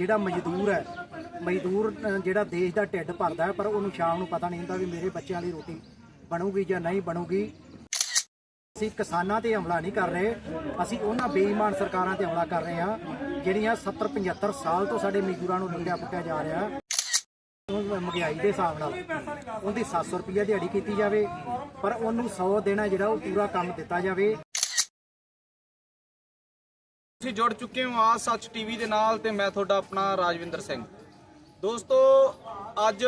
ਜਿਹੜਾ ਮਜ਼ਦੂਰ ਹੈ, ਮਜ਼ਦੂਰ ਜਿਹੜਾ ਦੇਸ਼ ਦਾ ਢਿੱਡ ਭਰਦਾ ਹੈ, ਪਰ ਉਹਨੂੰ ਸ਼ਾਮ ਨੂੰ ਪਤਾ ਨਹੀਂ ਹੁੰਦਾ ਵੀ ਮੇਰੇ ਬੱਚਿਆਂ ਲਈ ਰੋਟੀ ਬਣੂਗੀ ਜਾਂ ਨਹੀਂ ਬਣੂਗੀ। ਅਸੀਂ ਕਿਸਾਨਾਂ ਤੇ ਹਮਲਾ ਨਹੀਂ ਕਰ ਰਹੇ, ਅਸੀਂ ਉਹਨਾਂ ਬੇਈਮਾਨ ਸਰਕਾਰਾਂ ਤੇ ਹਮਲਾ ਕਰ ਰਹੇ ਹਾਂ, ਜਿਹੜੀਆਂ 70 75 ਸਾਲ ਤੋਂ ਸਾਡੇ ਮਜ਼ਦੂਰਾਂ ਨੂੰ ਲੁੱਟਿਆ ਪੁੱਟਿਆ ਜਾ ਰਿਹਾ। ਉਹ ਮਹਿੰਗਾਈ ਦੇ ਹਿਸਾਬ ਨਾਲ, ਉਹਦੀ 700 ਰੁਪਏ ਦਿਹਾੜੀ ਕੀਤੀ ਜਾਵੇ, ਪਰ ਉਹਨੂੰ 100 ਦੇਣਾ ਜਿਹੜਾ ਉਹ ਪੂਰਾ ਕੰਮ ਦਿੱਤਾ ਜਾਵੇ। ਤੁਸੀਂ ਜੁੜ ਚੁੱਕੇ ਹੋ ਆ ਸੱਚ ਟੀਵੀ ਦੇ ਨਾਲ ਤੇ ਮੈਂ ਤੁਹਾਡਾ ਆਪਣਾ ਰਾਜਵਿੰਦਰ ਸਿੰਘ। ਦੋਸਤੋ, ਅੱਜ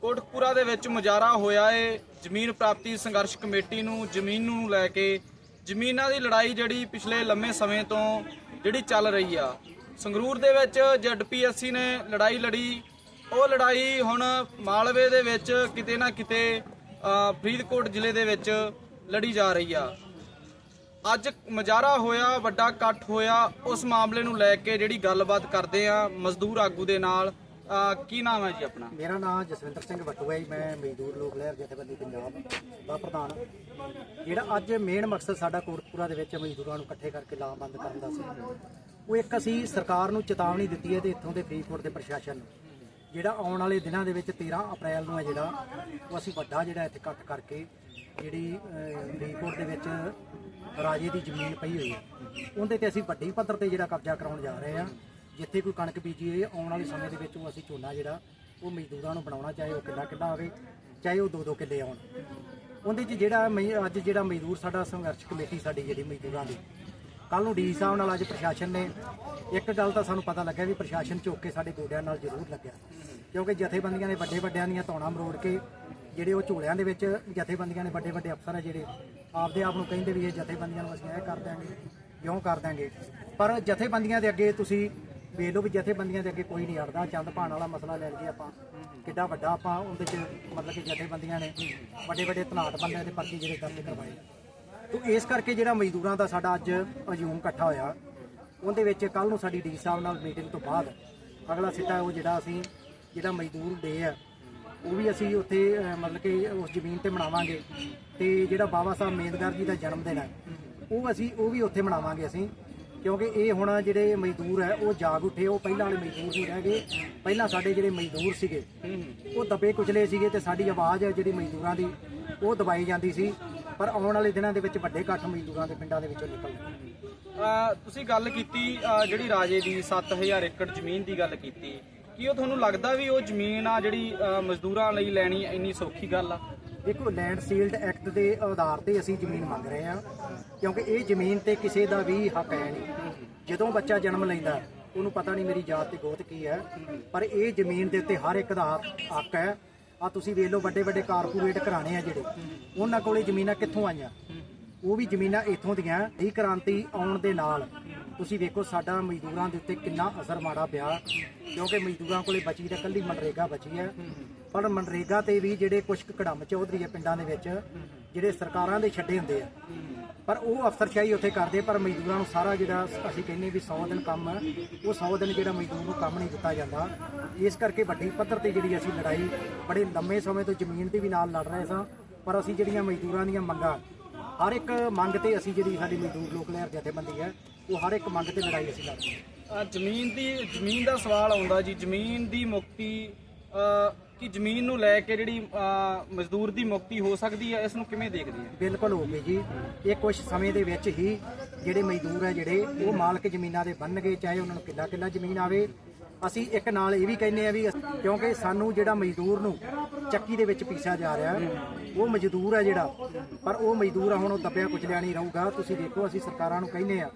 ਕੋਟਕਪੂਰਾ ਦੇ ਵਿੱਚ ਮੁਜ਼ਾਹਰਾ ਹੋਇਆ ਏ। ਜ਼ਮੀਨ ਪ੍ਰਾਪਤੀ ਸੰਘਰਸ਼ ਕਮੇਟੀ ਨੂੰ, ਜ਼ਮੀਨ ਨੂੰ ਲੈ ਕੇ। ਜ਼ਮੀਨਾਂ ਦੀ ਲੜਾਈ ਜਿਹੜੀ ਪਿਛਲੇ ਲੰਮੇ ਸਮੇਂ ਤੋਂ ਜਿਹੜੀ ਚੱਲ ਰਹੀ ਆ। ਸੰਗਰੂਰ ਦੇ ਵਿੱਚ ਜੈਡਪੀਐਸਸੀ ਨੇ ਲੜਾਈ ਲੜੀ। ਉਹ ਲੜਾਈ ਹੁਣ ਮਾਲਵੇ ਦੇ ਵਿੱਚ ਕਿਤੇ ਨਾ ਕਿਤੇ ਫਰੀਦਕੋਟ ਜ਼ਿਲ੍ਹੇ ਦੇ ਵਿੱਚ ਲੜੀ ਜਾ ਰਹੀ ਆ। ਅੱਜ ਮੁਜ਼ਾਹਰਾ ਹੋਇਆ ਵੱਡਾ ਇਕੱਠ ਹੋਇਆ ਉਸ ਮਾਮਲੇ ਨੂੰ ਲੈ ਕੇ ਜਿਹੜੀ ਗੱਲਬਾਤ ਕਰਦੇ ਆ ਮਜ਼ਦੂਰ ਆਗੂ ਦੇ ਨਾਲ। ਅਹ ਕੀ ਨਾਮ ਹੈ ਜੀ ਆਪਣਾ? ਮੇਰਾ ਨਾਮ ਜਸਵਿੰਦਰ ਸਿੰਘ ਵੱਟੂ ਹੈ ਜੀ ਮੈਂ ਮਜ਼ਦੂਰ ਲੋਕ ਲਹਿਰ ਜਥੇਬੰਦੀ ਪੰਜਾਬ ਦਾ ਪ੍ਰਧਾਨ। ਜਿਹੜਾ ਅੱਜ ਮੇਨ ਮਕਸਦ ਸਾਡਾ ਕੋਟਪੂਰਾ ਦੇ ਵਿੱਚ ਮਜ਼ਦੂਰਾਂ ਨੂੰ ਇਕੱਠੇ ਕਰਕੇ ਲਾਮਬੰਦ ਕਰਨ ਦਾ ਸੀ। ਉਹ ਇੱਕ ਅਸੀਂ ਸਰਕਾਰ ਨੂੰ ਚੇਤਾਵਨੀ ਦਿੱਤੀ ਹੈ ਤੇ ਇੱਥੋਂ ਦੇ ਫਰੀਦਕੋਟ ਦੇ ਪ੍ਰਸ਼ਾਸਨ ਨੂੰ। ਜਿਹੜਾ ਆਉਣ ਵਾਲੇ ਦਿਨਾਂ ਦੇ ਵਿੱਚ 13 ਅਪ੍ਰੈਲ ਨੂੰ ਹੈ ਜਿਹੜਾ ਉਹ ਅਸੀਂ ਵੱਡਾ ਜਿਹੜਾ ਇੱਥੇ ਇਕੱਠ ਕਰਕੇ ਜਿਹੜੀ ਅਹ, ਫਰੀਦਕੋਟ ਦੇ ਵਿੱਚ ਰਾਜੇ ਦੀ ਜ਼ਮੀਨ ਪਈ ਹੋਈ ਹੈ। ਉਹਦੇ ਤੇ ਅਸੀਂ ਵੱਡੀ ਪੱਧਰ ਤੇ ਜਿਹੜਾ ਕਬਜ਼ਾ ਕਰਾਉਣ ਜਾ ਰਹੇ ਹਾਂ। ਜਿੱਥੇ ਕੋਈ ਕਣਕ ਬੀਜੀ ਹੋਈ ਹੈ, ਆਉਣ ਵਾਲੇ ਸਮੇਂ ਦੇ ਵਿੱਚ ਉਹ ਅਸੀਂ ਝੋਨਾ ਜਿਹੜਾ, ਉਹ ਮਜ਼ਦੂਰਾਂ ਨੂੰ ਬਣਾਉਣਾ, ਚਾਹੇ ਉਹ ਕਿੱਲਾ ਕਿੱਲਾ ਹੋਵੇ ਚਾਹੇ ਉਹ ਦੋ ਦੋ ਕਿੱਲੇ ਆਉਣ। ਉਹਦੇ 'ਚ ਜਿਹੜਾ ਮਈ- ਅੱਜ ਜਿਹੜਾ ਮਜ਼ਦੂਰ ਸਾਡਾ ਸੰਘਰਸ਼ ਕਮੇਟੀ ਸਾਡੀ ਜਿਹੜੀ ਮਜ਼ਦੂਰਾਂ ਦੀ। ਕੱਲ ਨੂੰ ਡੀ ਸਾਹਿਬ ਨਾਲ ਅੱਜ ਪ੍ਰਸ਼ਾਸਨ ਨੇ, ਇੱਕ ਗੱਲ ਤਾਂ ਸਾਨੂੰ ਪਤਾ ਲੱਗਿਆ ਵੀ ਪ੍ਰਸ਼ਾਸਨ ਝੁੱਕ ਕੇ ਸਾਡੇ ਗੋਡਿਆਂ ਨਾਲ ਜ਼ਰੂਰ ਲੱਗਿਆ। ਕਿਉਂਕਿ ਜਥੇਬੰਦੀਆਂ ਨੇ ਵੱਡੇ ਵੱਡਿਆਂ ਦੀਆਂ ਧੌਣਾ ਮਰੋੜ ਕੇ ਜਿਹੜੇ ਉਹ ਝੋਲਿਆਂ ਦੇ ਵਿੱਚ ਜਥੇਬੰਦੀਆਂ ਨੇ ਵੱਡੇ ਵੱਡੇ ਅਫਸਰ ਆ ਜਿਹੜੇ, ਆਪਦੇ ਆਪ ਨੂੰ ਕਹਿੰਦੇ ਵੀ ਇਹ ਜਥੇਬੰਦੀਆਂ ਨੂੰ ਅਸੀਂ ਇਹ ਕਰ ਦਿਆਂਗੇ ਕਿਉਂ ਕਰ ਦਿਆਂਗੇ। ਪਰ ਜਥੇਬੰਦੀਆਂ ਦੇ ਅੱਗੇ ਤੁਸੀਂ ਵੇਖ ਲਓ ਵੀ ਜਥੇਬੰਦੀਆਂ ਦੇ ਅੱਗੇ ਕੋਈ ਨਹੀਂ ਅੜਦਾ ਚੰਦ ਭਾਣ ਵਾਲਾ ਮਸਲਾ ਲੈ ਲਈਏ ਆਪਾਂ। ਕਿੱਡਾ ਵੱਡਾ ਆਪਾਂ ਉਹਦੇ 'ਚ ਮਤਲਬ ਕਿ ਜਥੇਬੰਦੀਆਂ ਨੇ ਵੱਡੇ ਵੱਡੇ ਧਨਾਟ ਬੰਦਿਆਂ ਦੇ ਪਰਚੇ ਜਿਹੜੇ ਦਰਜ ਕਰਵਾਏ। ਤੋ ਇਸ ਕਰਕੇ ਜਿਹੜਾ ਮਜ਼ਦੂਰਾਂ ਦਾ ਸਾਡਾ ਅੱਜ ਹਜੂਮ ਇਕੱਠਾ ਹੋਇਆ, ਉਹਦੇ ਵਿੱਚ ਕੱਲ ਨੂੰ ਸਾਡੀ ਡੀ ਸਾਹਿਬ ਨਾਲ ਮੀਟਿੰਗ ਤੋਂ ਬਾਅਦ ਅਗਲਾ ਸਿੱਟਾ ਉਹ ਜਿਹੜਾ ਅਸੀਂ, ਜਿਹੜਾ ਮਜ਼ਦੂਰ ਡੇ ਆ ਉਹ ਵੀ ਅਸੀਂ ਉੱਥੇ ਅਹ, ਮਤਲਬ ਕਿ ਉਸ ਜ਼ਮੀਨ ਤੇ ਮਨਾਵਾਂਗੇ। ਤੇ ਜਿਹੜਾ ਬਾਬਾ ਸਾਹਿਬ ਮੇਦਗਰ ਜੀ ਦਾ ਜਨਮ ਦਿਨ ਹੈ ਉਹ ਅਸੀਂ ਉਹ ਵੀ ਉੱਥੇ ਮਨਾਵਾਂਗੇ ਅਸੀਂ। ਕਿਉਂਕਿ ਇਹ ਹੁਣ ਜਿਹੜੇ ਮਜ਼ਦੂਰ ਹੈ ਉਹ ਜਾਗ ਉੱਠੇ ਉਹ ਪਹਿਲਾਂ ਵਾਲੇ ਮਜ਼ਦੂਰ ਨਹੀਂ ਰਹਿ ਗਏ। ਪਹਿਲਾਂ ਸਾਡੇ ਜਿਹੜੇ ਮਜ਼ਦੂਰ ਸੀਗੇ ਉਹ ਦਬੇ ਕੁਚਲੇ ਸੀਗੇ ਤੇ ਸਾਡੀ ਆਵਾਜ਼ ਹੈ ਜਿਹੜੀ ਮਜ਼ਦੂਰਾਂ ਦੀ ਉਹ ਦਬਾਈ ਜਾਂਦੀ ਸੀ। ਪਰ ਆਉਣ ਵਾਲੇ ਦਿਨਾਂ ਦੇ ਵਿੱਚ ਵੱਡੇ ਇਕੱਠ ਮਜ਼ਦੂਰਾਂ ਦੇ ਪਿੰਡਾਂ ਦੇ ਵਿੱਚੋਂ ਨਿਕਲਣਗੇ ਅਹ ਤੁਸੀਂ ਗੱਲ ਕੀਤੀ ਅਹ ਜਿਹੜੀ ਰਾਜੇ ਦੀ 7000 ਏਕੜ ਜ਼ਮੀਨ ਦੀ ਗੱਲ ਕੀਤੀ ਕੀ ਉਹ ਤੁਹਾਨੂੰ ਲੱਗਦਾ ਵੀ ਉਹ ਜ਼ਮੀਨ ਆ ਜਿਹੜੀ ਮਜ਼ਦੂਰਾਂ ਲਈ ਲੈਣੀ ਇੰਨੀ ਸੌਖੀ ਗੱਲ ਆ? ਦੇਖੋ ਲੈਂਡ ਸੀਲਡ ਐਕਟ ਦੇ ਆਧਾਰ ਤੇ ਅਸੀਂ ਜ਼ਮੀਨ ਮੰਗ ਰਹੇ ਹਾਂ, ਕਿਉਂਕਿ ਇਹ ਜ਼ਮੀਨ ਤੇ ਕਿਸੇ ਦਾ ਵੀ ਹੱਕ ਹੈ ਨਹੀਂ। ਜਦੋਂ ਬੱਚਾ ਜਨਮ ਲੈਂਦਾ, ਉਹਨੂੰ ਪਤਾ ਨਹੀਂ ਮੇਰੀ ਜਾਤ ਤੇ ਗੋਤ ਕੀ ਹੈ, ਪਰ ਇਹ ਜ਼ਮੀਨ ਦੇ ਉੱਤੇ ਹਰ ਇੱਕ ਦਾ ਹੱਕ ਹੈ। ਆ ਤੁਸੀਂ ਵੇਖ ਲਓ ਵੱਡੇ ਵੱਡੇ ਕਾਰਪੋਰੇਟ ਘਰਾਣੇ ਆ ਜਿਹੜੇ, ਉਹਨਾਂ ਕੋਲੇ ਜ਼ਮੀਨਾਂ ਕਿੱਥੋਂ ਆਈਆਂ? ਉਹ ਵੀ ਜ਼ਮੀਨਾਂ ਇੱਥੋਂ ਦੀਆਂ, ਇਹ ਕ੍ਰਾਂਤੀ ਆਉਣ ਦੇ ਨਾਲ। ਤੁਸੀਂ ਵੇਖੋ ਸਾਡਾ ਮਜ਼ਦੂਰਾਂ ਦੇ ਉੱਤੇ ਕਿੰਨਾ ਅਸਰ ਮਾੜਾ ਪਿਆ, ਕਿਉਂਕਿ ਮਜ਼ਦੂਰਾਂ ਕੋਲੇ ਬਚੀ ਤਾਂ ਕੱਲੀ ਮਨਰੇਗਾ ਬਚੀ ਹੈ। ਪਰ ਮਨਰੇਗਾ ਤੇ ਵੀ ਜਿਹੜੇ ਕੁਝ ਕੜਮ ਚੌਧਰੀ ਹੈ ਪਿੰਡਾਂ ਦੇ ਵਿੱਚ, ਜਿਹੜੇ ਸਰਕਾਰਾਂ ਦੇ ਛੱਡੇ ਹੁੰਦੇ ਆ। ਪਰ ਉਹ ਅਫਸਰਸ਼ਾਹੀ ਉੱਥੇ ਕਰਦੇ, ਪਰ ਮਜ਼ਦੂਰਾਂ ਨੂੰ ਸਾਰਾ ਜਿਹੜਾ ਅਸੀਂ ਕਹਿੰਦੇ ਵੀ 100 ਦਿਨ ਕੰਮ ਹੈ ਉਹ 100 ਦਿਨ ਜਿਹੜਾ ਮਜ਼ਦੂਰ ਨੂੰ ਕੰਮ ਨਹੀਂ ਦਿੱਤਾ ਜਾਂਦਾ। ਇਸ ਕਰਕੇ ਵੱਡੀ ਪੱਧਰ ਤੇ ਜਿਹੜੀ ਅਸੀਂ ਲੜਾਈ, ਬੜੇ ਲੰਮੇ ਸਮੇਂ ਤੋਂ ਜ਼ਮੀਨ ਦੀ ਵੀ ਨਾਲ ਲੜ ਰਹੇ ਸਾਂ, ਪਰ ਅਸੀਂ ਜਿਹੜੀਆਂ ਮਜ਼ਦੂਰਾਂ ਦੀਆਂ ਮੰਗਾਂ, ਹਰ ਇੱਕ ਮੰਗ ਤੇ ਅਸੀਂ ਜਿਹੜੀ ਸਾਡੀ ਮਜ਼ਦੂਰ ਲੋਕ ਲਹਿਰ ਜਥੇਬੰਦੀ ਹੈ ਉਹ ਹਰ ਇੱਕ ਮੰਗ ਤੇ ਲੜਾਈ ਅਸੀਂ ਲੜਦੇ ਅਹ ਜ਼ਮੀਨ ਦੀ ਜ਼ਮੀਨ ਦਾ ਸਵਾਲ ਆਉਂਦਾ ਜੀ। ਜ਼ਮੀਨ ਦੀ ਮੁਕਤੀ ਕਿ ਜ਼ਮੀਨ ਨੂੰ ਲੈ ਕੇ ਜਿਹੜੀ ਮਜ਼ਦੂਰ ਦੀ ਮੁਕਤੀ ਹੋ ਸਕਦੀ ਹੈ ਇਸ ਨੂੰ ਕਿਵੇਂ ਦੇਖਦੇ ਆ? ਬਿਲਕੁਲ ਹੋ ਗਈ ਜੀ। ਇਹ ਕੁਝ ਸਮੇਂ ਦੇ ਵਿੱਚ ਹੀ ਜਿਹੜੇ ਮਜ਼ਦੂਰ ਹੈ ਜਿਹੜੇ ਉਹ ਮਾਲਕ ਜ਼ਮੀਨਾਂ ਦੇ ਬਣਨਗੇ ਚਾਹੇ ਉਹਨਾਂ ਨੂੰ ਕਿੱਲਾ ਕਿੱਲਾ ਜ਼ਮੀਨ ਆਵੇ ਅਸੀਂ ਇੱਕ ਨਾਲ ਇਹ ਵੀ ਕਹਿੰਦੇ ਆ ਵੀ ਕਿਉਂਕਿ ਸਾਨੂੰ ਜਿਹੜਾ ਮਜ਼ਦੂਰ ਨੂੰ ਚੱਕੀ ਦੇ ਵਿੱਚ ਪੀਸਿਆ ਜਾ ਰਿਹਾ ਉਹ ਮਜ਼ਦੂਰ ਹੈ ਜਿਹੜਾ, ਪਰ ਉਹ ਮਜ਼ਦੂਰ ਆ, ਹੁਣ ਉਹ ਦੱਬਿਆ ਕੁਚਲਿਆ ਨਹੀਂ ਰਹੂਗਾ। ਤੁਸੀਂ ਦੇਖੋ, ਅਸੀਂ ਸਰਕਾਰਾਂ ਨੂੰ ਕਹਿੰਦੇ ਆ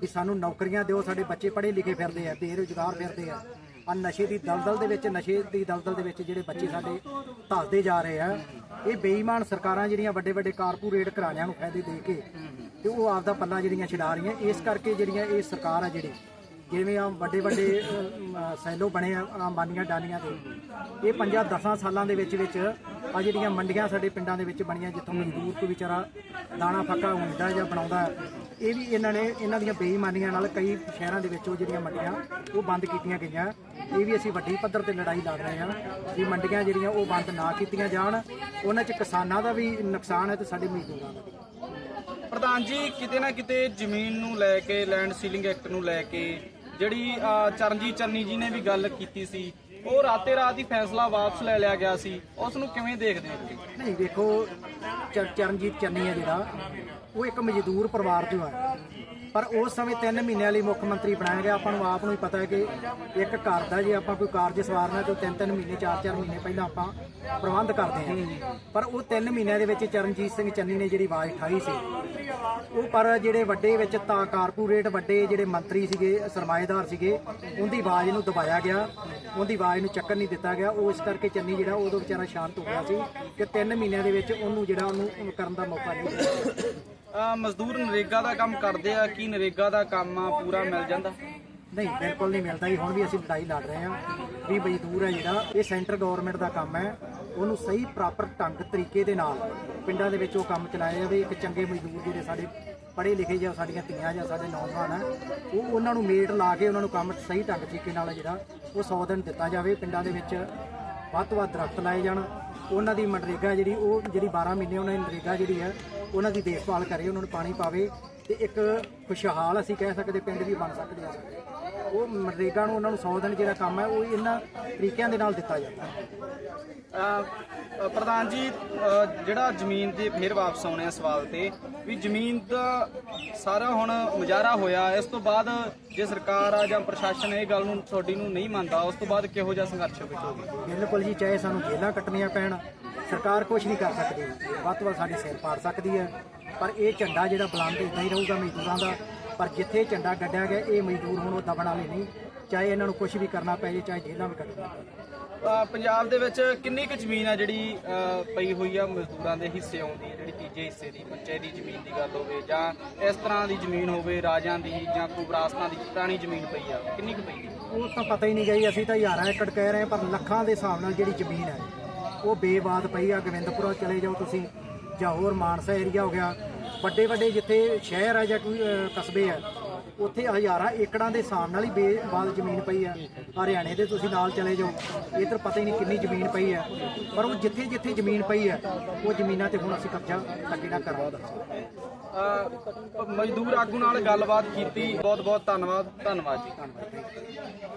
ਵੀ ਸਾਨੂੰ ਨੌਕਰੀਆਂ ਦਿਓ, ਸਾਡੇ ਬੱਚੇ ਪੜ੍ਹੇ ਲਿਖੇ ਫਿਰਦੇ ਆ, ਬੇਰੁਜ਼ਗਾਰ ਫਿਰਦੇ ਆ। ਆ ਨਸ਼ੇ ਦੀ ਦਲਦਲ ਦੇ ਵਿੱਚ, ਨਸ਼ੇ ਦੀ ਦਲਦਲ ਦੇ ਵਿੱਚ ਜਿਹੜੇ ਬੱਚੇ ਸਾਡੇ ਧੱਸਦੇ ਜਾ ਰਹੇ ਆ, ਇਹ ਬੇਈਮਾਨ ਸਰਕਾਰਾਂ ਜਿਹੜੀਆਂ ਵੱਡੇ ਵੱਡੇ ਕਾਰਪੋਰੇਟ ਘਰਾਣਿਆਂ ਨੂੰ ਫਾਇਦੇ ਦੇ ਕੇ ਤੇ ਉਹ ਆਪਦਾ ਪੱਲਾ ਜਿਹੜੀਆਂ ਛਡਾ ਰਹੀਆਂ, ਇਸ ਕਰਕੇ ਜਿਹੜੀਆਂ ਇਹ ਸਰਕਾਰ ਆ ਜਿਹੜੀ ਜਿਵੇਂ ਆ ਵੱਡੇ ਵੱਡੇ ਸੈਲੋ ਬਣੇ ਆ ਅੰਬਾਨੀਆਂ ਡਾਨੀਆਂ ਦੇ ਇਹ ਪੰਜਾਂ 10 ਸਾਲਾਂ ਦੇ ਵਿੱਚ ਵਿੱਚ ਆ ਜਿਹੜੀਆਂ ਮੰਡੀਆਂ ਸਾਡੇ ਪਿੰਡਾਂ ਦੇ ਵਿੱਚ ਬਣੀਆਂ, ਜਿੱਥੋਂ ਮਜ਼ਦੂਰ ਕੋਈ ਵਿਚਾਰਾ ਦਾਣਾ ਫੱਕਾ ਹੁੰਦਾ ਜਾਂ ਬਣਾਉਂਦਾ, ਇਹ ਵੀ ਇਹਨਾਂ ਨੇ ਇਹਨਾਂ ਦੀਆਂ ਬੇਈਮਾਨੀਆਂ ਨਾਲ ਕਈ ਸ਼ਹਿਰਾਂ ਦੇ ਵਿੱਚ ਉਹ ਜਿਹੜੀਆਂ ਮੰਡੀਆਂ, ਉਹ ਬੰਦ ਕੀਤੀਆਂ ਗਈਆਂ। ਇਹ ਵੀ ਅਸੀਂ ਵੱਡੀ ਪੱਧਰ ਤੇ ਲੜਾਈ ਲੜ ਰਹੇ ਹਾਂ ਵੀ ਮੰਡੀਆਂ ਜਿਹੜੀਆਂ ਉਹ ਬੰਦ ਨਾ ਕੀਤੀਆਂ ਜਾਣ। ਉਹਨਾਂ 'ਚ ਕਿਸਾਨਾਂ ਦਾ ਵੀ ਨੁਕਸਾਨ ਹੈ ਤੇ ਸਾਡੇ ਮਜ਼ਦੂਰਾਂ ਦਾ ਵੀ। ਪ੍ਰਧਾਨ ਜੀ, ਕਿਤੇ ਨਾ ਕਿਤੇ ਜ਼ਮੀਨ ਨੂੰ ਲੈ ਕੇ, ਲੈਂਡ ਸੀਲਿੰਗ ਐਕਟ ਨੂੰ ਲੈ ਕੇ ਜਿਹੜੀ ਚਰਨਜੀਤ ਚੰਨੀ ਜੀ ਨੇ ਵੀ ਗੱਲ ਕੀਤੀ ਸੀ, ਉਹ ਰਾਤੇ ਰਾਤ ਹੀ ਫੈਸਲਾ ਵਾਪਸ ਲੈ ਲਿਆ ਗਿਆ ਸੀ। ਉਸ ਨੂੰ ਕਿਵੇਂ ਦੇਖਦੇ ਹੋ ਨਹੀਂ, ਦੇਖੋ, ਚਰ- ਚਰਨਜੀਤ ਚੰਨੀ ਹੈ ਜਿਹੜਾ। ਉਹ ਇੱਕ ਮਜ਼ਦੂਰ ਪਰਿਵਾਰ ਚੋਂ ਹੈ ਪਰ ਉਸ ਸਮੇਂ 3 ਮਹੀਨਿਆਂ ਲਈ ਮੁੱਖ ਮੰਤਰੀ ਬਣਾਇਆ ਗਿਆ। ਆਪਾਂ ਨੂੰ ਆਪ ਨੂੰ ਹੀ ਪਤਾ ਹੈ ਕਿ ਇੱਕ ਘਰ ਦਾ ਜੇ ਆਪਾਂ ਕੋਈ ਕਾਰਜ ਸਵਾਰਨਾ ਤੇ 3-3 ਮਹੀਨੇ 4-4 ਮਹੀਨੇ ਪਹਿਲਾਂ ਆਪਾਂ ਪ੍ਰਬੰਧ ਕਰਦੇ ਹਾਂ। ਪਰ ਉਹ 3 ਮਹੀਨਿਆਂ ਦੇ ਵਿੱਚ ਚਰਨਜੀਤ ਸਿੰਘ ਚੰਨੀ ਨੇ ਜਿਹੜੀ ਆਵਾਜ਼ ਉਠਾਈ ਸੀ, ਉਹ ਪਰ ਜਿਹੜੇ ਵੱਡੇ ਵਿੱਚ ਤਾਂ ਕਾਰਪੋਰੇਟ ਵੱਡੇ ਜਿਹੜੇ ਮੰਤਰੀ ਸੀਗੇ, ਸਰਮਾਏਦਾਰ ਸੀਗੇ, ਉਹਦੀ ਆਵਾਜ਼ ਨੂੰ ਦਬਾਇਆ ਗਿਆ। ਉਹਦੀ ਆਵਾਜ਼ ਨੂੰ ਚੱਕਰ ਨਹੀਂ ਦਿੱਤਾ ਗਿਆ। ਉਹ ਇਸ ਕਰਕੇ ਚੰਨੀ ਜਿਹੜਾ ਉਦੋਂ ਵਿਚਾਰਾ ਸ਼ਾਂਤ ਹੋ ਗਿਆ ਸੀ ਕਿ 3 ਮਹੀਨਿਆਂ ਦੇ ਵਿੱਚ ਉਹਨੂੰ ਜਿਹੜਾ ਉਹਨੂੰ ਕਰਨ ਦਾ ਮੌਕਾ ਨਹੀਂ ਦਿੱਤਾ ਮਜ਼ਦੂਰ ਨਰੇਗਾ ਦਾ ਕੰਮ ਕਰਦੇ ਆ, ਕੀ ਨਰੇਗਾ ਦਾ ਕੰਮ ਆ, ਪੂਰਾ ਮਿਲ ਜਾਂਦਾ? ਨਹੀਂ, ਬਿਲਕੁਲ ਨਹੀਂ ਮਿਲਦਾ ਜੀ। ਹੁਣ ਵੀ ਅਸੀਂ ਲੜਾਈ ਲੜ ਰਹੇ ਹਾਂ। ਵੀ ਮਜ਼ਦੂਰ ਹੈ ਜਿਹੜਾ, ਇਹ ਸੈਂਟਰ ਗਵਰਨਮੈਂਟ ਦਾ ਕੰਮ ਹੈ। ਉਹਨੂੰ ਸਹੀ ਪ੍ਰਾਪਰ ਢੰਗ ਤਰੀਕੇ ਦੇ ਨਾਲ ਪਿੰਡਾਂ ਦੇ ਵਿੱਚ ਉਹ ਕੰਮ ਚਲਾਇਆ ਜਾਵੇ। ਇੱਕ ਚੰਗੇ ਮਜ਼ਦੂਰ ਜਿਹੜੇ ਸਾਡੇ ਪੜ੍ਹੇ ਲਿਖੇ ਜਾਂ ਸਾਡੀਆਂ ਧੀਆਂ ਜਾਂ ਸਾਡੇ ਨੌਜਵਾਨ ਹੈ, ਉਹ ਉਹਨਾਂ ਨੂੰ ਮੇਟ ਲਾ ਕੇ ਉਹਨਾਂ ਨੂੰ ਕੰਮ ਸਹੀ ਢੰਗ ਤਰੀਕੇ ਨਾਲ ਜਿਹੜਾ ਉਹ 100 ਦਿਨ ਦਿੱਤਾ ਜਾਵੇ। ਪਿੰਡਾਂ ਦੇ ਵਿੱਚ ਵੱਧ ਤੋਂ ਵੱਧ ਦਰਖਤ ਲਾਏ ਜਾਣ। ਉਹਨਾਂ ਦੀ ਮਨਰੇਗਾ ਜਿਹੜੀ, ਉਹ ਜਿਹੜੀ 12 ਮਹੀਨੇ ਉਹਨਾਂ ਦੀ ਮਨਰੇਗਾ ਜਿਹੜੀ ਹੈ, ਉਹਨਾਂ ਦੀ ਦੇਖਭਾਲ ਕਰੇ, ਉਹਨਾਂ ਨੂੰ ਪਾਣੀ ਪਾਵੇ ਤੇ ਇੱਕ ਖੁਸ਼ਹਾਲ ਅਸੀਂ ਕਹਿ ਸਕਦੇ ਪਿੰਡ ਵੀ ਬਣ ਸਕਦੇ ਆ ਉਹ ਮਨਰੇਗਾ ਨੂੰ ਉਹਨਾਂ ਨੂੰ 100 ਦਿਨ ਜਿਹੜਾ ਕੰਮ ਹੈ, ਉਹ ਇਹਨਾਂ ਤਰੀਕਿਆਂ ਦੇ ਨਾਲ ਦਿੱਤਾ ਜਾਂਦਾ। ਪ੍ਰਧਾਨ ਜੀ ਜਿਹੜਾ ਜ਼ਮੀਨ ਤੇ ਫੇਰ ਵਾਪਸ ਆਉਣੇ ਆ ਸਵਾਲ ਤੇ, ਵੀ ਜ਼ਮੀਨ ਦਾ ਸਾਰਾ ਹੁਣ ਮੁਜ਼ਾਹਰਾ ਹੋਇਆ ਇਸ ਤੋਂ ਬਾਅਦ ਜੇ ਸਰਕਾਰ ਆ ਜਾਂ ਪ੍ਰਸ਼ਾਸਨ ਇਹ ਗੱਲ ਨੂੰ ਤੁਹਾਡੀ ਨੂੰ ਨਹੀਂ ਮੰਨਦਾ ਉਸ ਤੋਂ ਬਾਅਦ ਕਿਹੋ ਜਿਹਾ ਸੰਘਰਸ਼ ਹੋਵੇਗਾ? ਬਿਲਕੁਲ ਜੀ ਚਾਹੇ ਸਾਨੂੰ ਜੇਲਾਂ ਕੱਟਣੀਆਂ ਪੈਣ ਸਰਕਾਰ ਕੁਝ ਨਹੀਂ ਕਰ ਸਕਦੀ ਵੱਧ ਤੋਂ ਵੱਧ ਸਾਡੇ ਸਿਰ ਪਾੜ ਸਕਦੀ ਹੈ। ਪਰ ਇਹ ਝੰਡਾ ਜਿਹੜਾ ਬੁਲੰਦ ਇਦਾਂ ਹੀ ਰਹੂਗਾ ਮਜ਼ਦੂਰਾਂ ਦਾ ਪਰ ਜਿੱਥੇ ਝੰਡਾ ਗੱਡਿਆ ਗਿਆ ਇਹ ਮਜ਼ਦੂਰ ਹੁਣ ਉਹ ਦਬਣ ਵਾਲੇ ਨਹੀਂ ਚਾਹੇ ਇਹਨਾਂ ਨੂੰ ਕੁਝ ਵੀ ਕਰਨਾ ਪੈ ਜੇ ਚਾਹੇ ਜੇਲਾਂ ਵੀ ਕੱਟਣੀਆਂ ਪੈਣ। ਅ, ਪੰਜਾਬ ਦੇ ਵਿੱਚ ਕਿੰਨੀ ਕੁ ਜ਼ਮੀਨ ਆ ਜਿਹੜੀ ਪਈ ਹੋਈ ਆ ਮਜ਼ਦੂਰਾਂ ਦੇ ਹਿੱਸੇ ਆਉਂਦੀ ਹੈ ਜਿਹੜੀ ਤੀਜੇ ਹਿੱਸੇ ਦੀ ਪੰਚਾਇਤੀ ਜ਼ਮੀਨ ਦੀ ਗੱਲ ਹੋਵੇ ਜਾਂ ਇਸ ਤਰ੍ਹਾਂ ਦੀ ਜ਼ਮੀਨ ਹੋਵੇ, ਰਾਜਾਂ ਦੀ ਜਾਂ ਕੋਈ ਵਿਰਾਸਤਾਂ ਦੀ ਪੁਰਾਣੀ ਜ਼ਮੀਨ ਪਈ ਆ, ਕਿੰਨੀ ਕੁ ਪਈ ਉਹ ਤਾਂ ਪਤਾ ਹੀ ਨਹੀਂ ਗਈ, ਅਸੀਂ ਤਾਂ ਹਜ਼ਾਰਾਂ ਏਕੜ ਕਹਿ ਰਹੇ ਹਾਂ, ਪਰ ਲੱਖਾਂ ਦੇ ਹਿਸਾਬ ਨਾਲ ਜਿਹੜੀ ਜ਼ਮੀਨ ਹੈ, ਉਹ ਬੇਵਾਦ ਪਈ ਆ, ਗੋਬਿੰਦਪੁਰਾ ਚਲੇ ਜਾਓ ਤੁਸੀਂ, ਜਾਂ ਹੋਰ ਮਾਨਸਾ ਏਰੀਆ ਹੋ ਗਿਆ ਵੱਡੇ ਵੱਡੇ ਜਿੱਥੇ ਸ਼ਹਿਰ ਆ ਜਾਂ ਕੋਈ ਕਸਬੇ ਆ ਉੱਥੇ ਹਜ਼ਾਰਾਂ ਏਕੜਾਂ ਦੇ ਹਿਸਾਬ ਨਾਲ ਹੀ ਬੇਬਾਦ ਜ਼ਮੀਨ ਪਈ ਆ। ਹਰਿਆਣੇ ਦੇ ਤੁਸੀਂ ਨਾਲ ਚਲੇ ਜਾਓ। ਇੱਧਰ ਪਤਾ ਹੀ ਨਹੀਂ ਕਿੰਨੀ ਜ਼ਮੀਨ ਪਈ ਆ। ਪਰ ਉਹ ਜਿੱਥੇ ਜਿੱਥੇ ਜ਼ਮੀਨ ਪਈ ਆ, ਉਹ ਜ਼ਮੀਨਾਂ ਤੇ ਹੁਣ ਅਸੀਂ ਕਬਜ਼ਾ ਅੱਗੇ ਨਾ ਕਰਾਂਗੇ। ਮਜ਼ਦੂਰ ਆਗੂ ਨਾਲ ਗੱਲਬਾਤ ਕੀਤੀ। ਬਹੁਤ ਬਹੁਤ ਧੰਨਵਾਦ। ਧੰਨਵਾਦ ਜੀ। ਧੰਨਵਾਦ